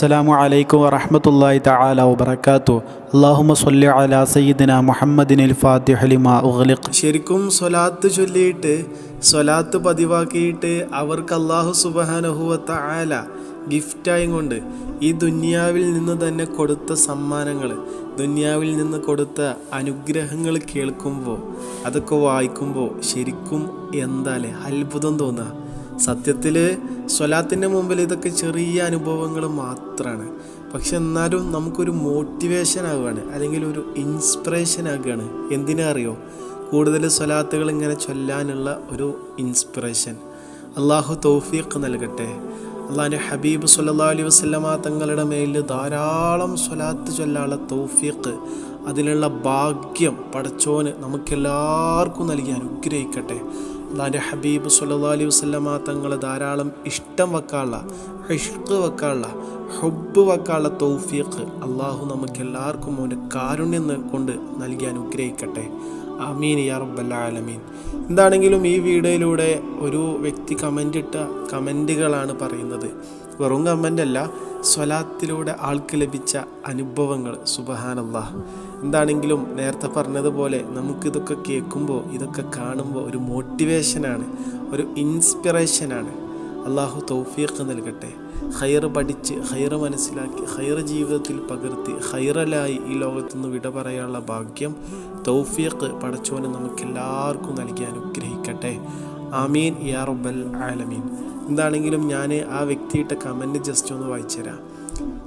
അസ്സലാമു അലൈക്കും വറഹ്മത്തുള്ളാഹി തആല വബറകാതു അല്ലാഹുമ്മ സ്വല്ലി അലാ സയ്യിദിന മുഹമ്മദിനിൽ ഫാത്തിഹ ലിമാ ഉഗ്ലിഖ്. ശരിക്കും സ്വലാത്ത് ചൊല്ലിയിട്ട് സ്വലാത്ത് പതിവാക്കിയിട്ട് അവർക്ക് അള്ളാഹു സുബഹാനഹുവത്ത ആല ഗിഫ്റ്റായും കൊണ്ട് ഈ ദുന്യാവിൽ നിന്ന് തന്നെ കൊടുത്ത സമ്മാനങ്ങൾ ദുന്യാവിൽ നിന്ന് കൊടുത്ത അനുഗ്രഹങ്ങൾ കേൾക്കുമ്പോൾ അതൊക്കെ വായിക്കുമ്പോൾ ശരിക്കും എന്താലേ അത്ഭുതം തോന്നുക സത്യത്തിൽ സ്വലാത്തിന്റെ മുമ്പിൽ ഇതൊക്കെ ചെറിയ അനുഭവങ്ങൾ മാത്രമാണ് പക്ഷെ എന്നാലും നമുക്കൊരു മോട്ടിവേഷൻ ആവുകയാണ്. അല്ലെങ്കിൽ ഒരു ഇൻസ്പിറേഷൻ ആകുകയാണ് എന്തിനാ അറിയോ? കൂടുതൽ സ്വലാത്തുകൾ ഇങ്ങനെ ചൊല്ലാനുള്ള ഒരു ഇൻസ്പിറേഷൻ അള്ളാഹു തൗഫീഖ് നൽകട്ടെ. അള്ളാഹിന്റെ ഹബീബ് സല്ലാ അലൈഹി വസ്ലമ തങ്ങളുടെ മേലിൽ ധാരാളം സ്വലാത്ത് ചൊല്ലാനുള്ള തൗഫീഖ് അതിനുള്ള ഭാഗ്യം പടച്ചോന് നമുക്കെല്ലാവർക്കും നൽകി അനുഗ്രഹിക്കട്ടെ. അള്ളാഹിന്റെ ഹബീബ് സല്ലാ അലൈഹി വസ്ലമ തങ്ങൾ ധാരാളം ഇഷ്ടം വെക്കാനുള്ള ഇഷ്ക് വെക്കാനുള്ള ഹുബ് വെക്കാനുള്ള തൗഫീഖ് അള്ളാഹു നമുക്കെല്ലാവർക്കും അവന്റെ കാരുണ്യം കൊണ്ട് നൽകി അനുഗ്രഹിക്കട്ടെ. അമീൻ യാ റബ്ബൽ ആലമീൻ. എന്താണെങ്കിലും ഈ വീഡിയോയിലൂടെ ഒരു വ്യക്തി കമന്റ് ഇട്ട കമന്റുകളാണ് പറയുന്നത്. വെറും കമന്റ് അല്ല സ്വലാത്തിലൂടെ ആൾക്ക് ലഭിച്ച അനുഭവങ്ങൾ. സുബഹാനല്ലാ. എന്താണെങ്കിലും നേരത്തെ പറഞ്ഞതുപോലെ നമുക്കിതൊക്കെ കേൾക്കുമ്പോൾ ഇതൊക്കെ കാണുമ്പോൾ ഒരു മോട്ടിവേഷനാണ് ഒരു ഇൻസ്പിറേഷനാണ് അള്ളാഹു തൗഫീഖ് നൽകട്ടെ. ഹൈറ് പഠിച്ച് ഹൈറ് മനസ്സിലാക്കി ഹൈറ് ജീവിതത്തിൽ പകർത്തി ഹൈറലായി ഈ ലോകത്തുനിന്ന് വിട പറയാനുള്ള ഭാഗ്യം തൗഫീഖ് പടച്ചോനെ നമുക്കെല്ലാവർക്കും നൽകി അനുഗ്രഹിക്കട്ടെ. ആമീൻ യാ റബ്ബൽ ആലമീൻ. എന്താണെങ്കിലും ഞാൻ ആ വ്യക്തിയിട്ട കമന്റ് ജസ്റ്റ് ഒന്ന് വായിച്ചുതരാം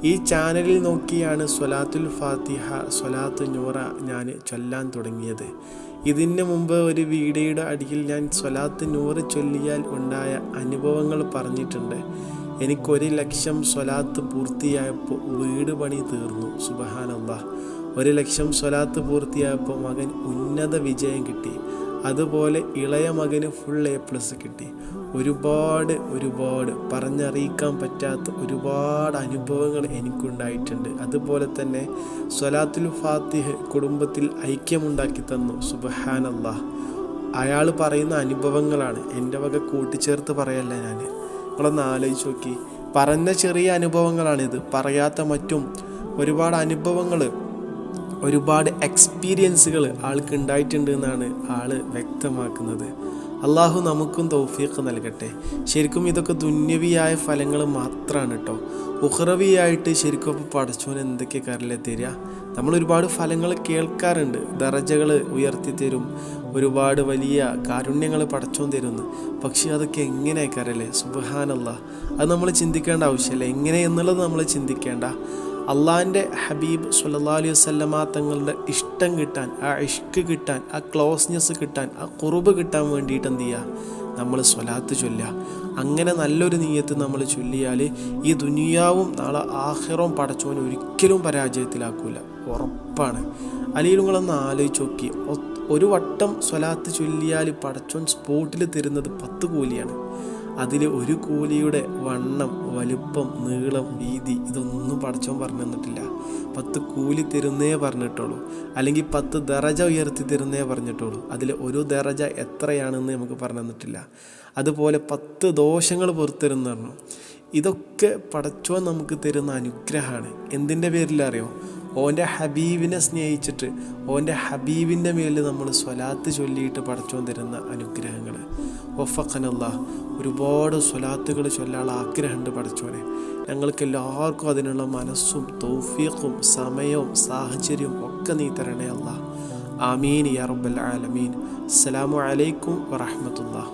ഈ ചാനലിൽ നോക്കിയാണ് സ്വലാത്തുൽ ഫാത്തിഹ സ്വലാത്തു നൂറ ഞാൻ ചൊല്ലാൻ തുടങ്ങിയത്. ഇതിന് മുമ്പ് ഒരു വീഡിയോയുടെ അടിയിൽ ഞാൻ സ്വലാത്ത് നൂറ് ചൊല്ലിയാൽ ഉണ്ടായ അനുഭവങ്ങൾ പറഞ്ഞിട്ടുണ്ട്. എനിക്കൊരു ലക്ഷം സ്വലാത്ത് പൂർത്തിയായപ്പോൾ വീട് പണി തീർന്നു. സുബഹാനന്ദ ഒരു ലക്ഷം സ്വലാത്ത് പൂർത്തിയായപ്പോൾ മകൻ ഉന്നത വിജയം കിട്ടി. അതുപോലെ ഇളയ മകന് ഫുൾ എ പ്ലസ് കിട്ടി. ഒരുപാട് ഒരുപാട് പറഞ്ഞറിയിക്കാൻ പറ്റാത്ത ഒരുപാട് അനുഭവങ്ങൾ എനിക്കുണ്ടായിട്ടുണ്ട്. അതുപോലെ തന്നെ സ്വലാത്തുൽ ഫാത്തിഹ് കുടുംബത്തിൽ ഐക്യമുണ്ടാക്കി തന്നു. സുബഹാനല്ലാ അയാൾ പറയുന്ന അനുഭവങ്ങളാണ് എന്റെ വക കൂട്ടിച്ചേർത്ത് പറയല്ല ഞാൻ നിങ്ങളൊന്ന് ആലോചിച്ച് നോക്കി. പറഞ്ഞ ചെറിയ അനുഭവങ്ങളാണിത്. പറയാത്ത മറ്റും ഒരുപാട് അനുഭവങ്ങൾ ഒരുപാട് എക്സ്പീരിയൻസുകൾ ആൾക്ക് ഉണ്ടായിട്ടുണ്ട് എന്നാണ് ആൾ വ്യക്തമാക്കുന്നത്. അള്ളാഹു നമുക്കും തൗഫീഖ് നൽകട്ടെ. ശരിക്കും ഇതൊക്കെ ദുന്യവിയായ ഫലങ്ങൾ മാത്രമാണ് കേട്ടോ ഉഹ്റവിയായിട്ട് ശരിക്കും അപ്പോൾ പടച്ചോൻ എന്തൊക്കെ കാര്യമില്ല തരിക? നമ്മൾ ഒരുപാട് ഫലങ്ങൾ കേൾക്കാറുണ്ട്. ദറജകൾ ഉയർത്തി തരും ഒരുപാട് വലിയ കാരുണ്യങ്ങൾ പടച്ചോൻ തരുന്നു. പക്ഷെ അതൊക്കെ എങ്ങനെ കരല്ലേ സുബഹാനല്ല. അത് നമ്മൾ ചിന്തിക്കേണ്ട ആവശ്യമില്ല എങ്ങനെ എന്നുള്ളത് നമ്മൾ ചിന്തിക്കേണ്ട. അള്ളാഹിന്റെ ഹബീബ് സല്ലാ അലൈഹി വല്ലമ തങ്ങളുടെ ഇഷ്ടം കിട്ടാൻ ആ ഇഷ്ക് കിട്ടാൻ ആ ക്ലോസ്നെസ് കിട്ടാൻ ആ കുറുബ് കിട്ടാൻ വേണ്ടിയിട്ട് എന്ത് ചെയ്യുക നമ്മൾ സ്വലാത്ത് ചൊല്ലുക. അങ്ങനെ നല്ലൊരു നീയത്ത് നമ്മൾ ചൊല്ലിയാൽ ഈ ദുനിയാവും നാളെ ആഹിറവും പടച്ചവനും ഒരിക്കലും പരാജയത്തിലാക്കൂല. ഉറപ്പാണ്. അല്ലെങ്കിൽ നിങ്ങളൊന്ന് ആലോചിച്ച് നോക്കി. ഒരു വട്ടം സ്വലാത്ത് ചൊല്ലിയാൽ പടച്ചോൻ സ്പോട്ടിൽ തരുന്നത് പത്ത് കൂലിയാണ്. അതിൽ ഒരു കൂലിയുടെ വണ്ണം വലുപ്പം നീളം വീതി ഇതൊന്നും പഠിച്ചോൻ പറഞ്ഞു തന്നിട്ടില്ല. പത്ത് കൂലി തരുന്നേ പറഞ്ഞിട്ടുള്ളൂ. അല്ലെങ്കിൽ പത്ത് ദറജ ഉയർത്തി തരുന്നേ പറഞ്ഞിട്ടുള്ളൂ. അതിൽ ഒരു ദറജ എത്രയാണെന്ന് നമുക്ക് പറഞ്ഞു തന്നിട്ടില്ല. അതുപോലെ പത്ത് ദോഷങ്ങൾ പുറത്തരുന്ന് പറഞ്ഞു. ഇതൊക്കെ പടച്ചോൻ നമുക്ക് തരുന്ന അനുഗ്രഹമാണ്. എന്തിന്റെ പേരിലറിയോ ഓന്റെ ഹബീബിനെ സ്നേഹിച്ചിട്ട് ഓന്റെ ഹബീബിന്റെ മേലിൽ നമ്മൾ സ്വലാത്ത് ചൊല്ലിയിട്ട് പടച്ചോൻ തരുന്ന അനുഗ്രഹങ്ങൾ ഒഫഖനല്ല ഒരുപാട് സ്വലാത്തുകൾ ചൊല്ലാനുള്ള ആഗ്രഹമുണ്ട് പഠിച്ചോനെ ഞങ്ങൾക്ക് എല്ലാവർക്കും അതിനുള്ള മനസ്സും തൗഫീഖും സമയവും സാഹചര്യവും ഒക്കെ നീ തരണേ അല്ല ആമീൻ യാ ആലമീൻ. അസ്സലാമു അലൈക്കും വറഹമത്തുള്ള